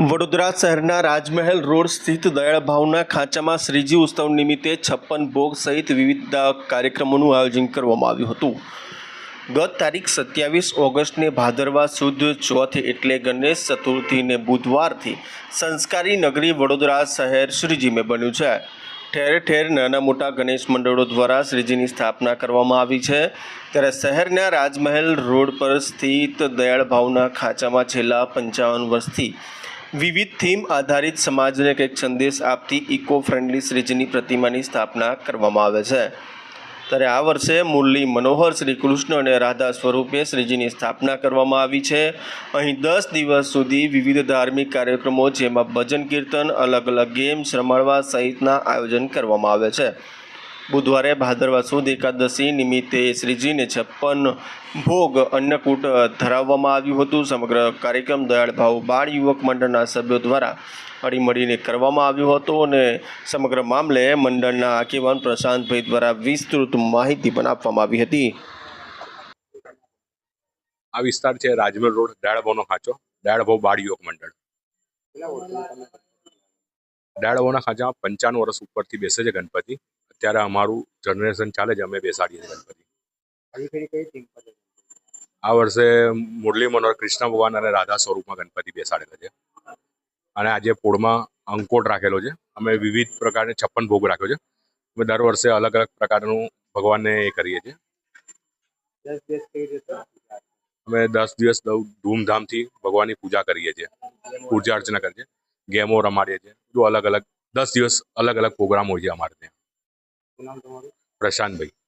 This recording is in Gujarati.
વડોદરા શહેરના રાજમહેલ રોડ સ્થિત દયાળ ભાવના ખાંચામાં શ્રીજી ઉત્સવ નિમિત્તે છપ્પન ભોગ સહિત વિવિધ કાર્યક્રમોનું આયોજન કરવામાં આવ્યું હતું. ગત તારીખ સત્યાવીસ ઓગસ્ટને ભાદરવા સુદ ચોથ એટલે ગણેશ ચતુર્થીને બુધવારથી સંસ્કારી નગરી વડોદરા શહેર શ્રીજીમે બન્યું છે. ઠેર ઠેર નાના મોટા ગણેશ મંડળો દ્વારા શ્રીજીની સ્થાપના કરવામાં આવી છે. ત્યારે શહેરના રાજમહેલ રોડ પર સ્થિત દયાળ ભાવના ખાંચામાં છેલ્લા પંચાવન વર્ષથી વિવિધ થીમ આધારિત સમાજને કંઈક સંદેશ આપતી ઇકો ફ્રેન્ડલી શ્રીજીની પ્રતિમાની સ્થાપના કરવામાં આવે છે. ત્યારે આ વર્ષે મુરલી મનોહર, શ્રી કૃષ્ણ અને રાધા સ્વરૂપે શ્રીજીની સ્થાપના કરવામાં આવી છે. અહીં દસ દિવસ સુધી વિવિધ ધાર્મિક કાર્યક્રમો જેમાં ભજન કીર્તન અલગ અલગ ગેમ્સ, રમાડવા સહિતના આયોજન કરવામાં આવે છે. બુધવારે ભાદરવા સુદ એકાદશી નિમિત્તે શ્રીજીને છપ્પન ભોગ અન્નકૂટ ધરાવવામાં આવ્યું હતું. સમગ્ર કાર્યક્રમ દયાળ ભાવ બાળ યુવક મંડળના સભ્યો દ્વારા હળીમળીને કરવામાં આવ્યો હતો અને સમગ્ર મામલે મંડળના આગેવાન પ્રશાંતભાઈ દ્વારા વિસ્તૃત માહિતી પણ આપવામાં આવી હતી. આ વિસ્તાર છે રાજમહેલ રોડ ડાળભાવનો ખાંચો ડાળભાવ બાળ યુવક મંડળ. ડાળભાવના ખાંચામાં પંચાણું વર્ષ ઉપરથી બેસે છે ગણપતિ. અત્યારે અમારું જનરેશન ચાલે છે અમે બેસાડીએ છીએ ગણપતિ? આ વર્ષે મુરલી મનોહર કૃષ્ણ ભગવાન અને રાધા સ્વરૂપમાં ગણપતિ બેસાડેલો છે. અને આજે પોળમાં અંકોટ રાખેલો છે. અમે વિવિધ પ્રકારની છપ્પન ભોગ રાખ્યો છે. અમે દર વર્ષે અલગ અલગ પ્રકારનું ભગવાનને એ કરીએ છીએ. અમે દસ દિવસ ધૂમધામથી ભગવાનની પૂજા કરીએ છીએ. પૂજા અર્ચના કરીએ છીએ. ગેમો રમાડીએ છીએ. બધું અલગ અલગ દસ દિવસ અલગ અલગ પ્રોગ્રામ હોય છે અમારે ત્યાં. નામ તમારું? પ્રશાંતભાઈ.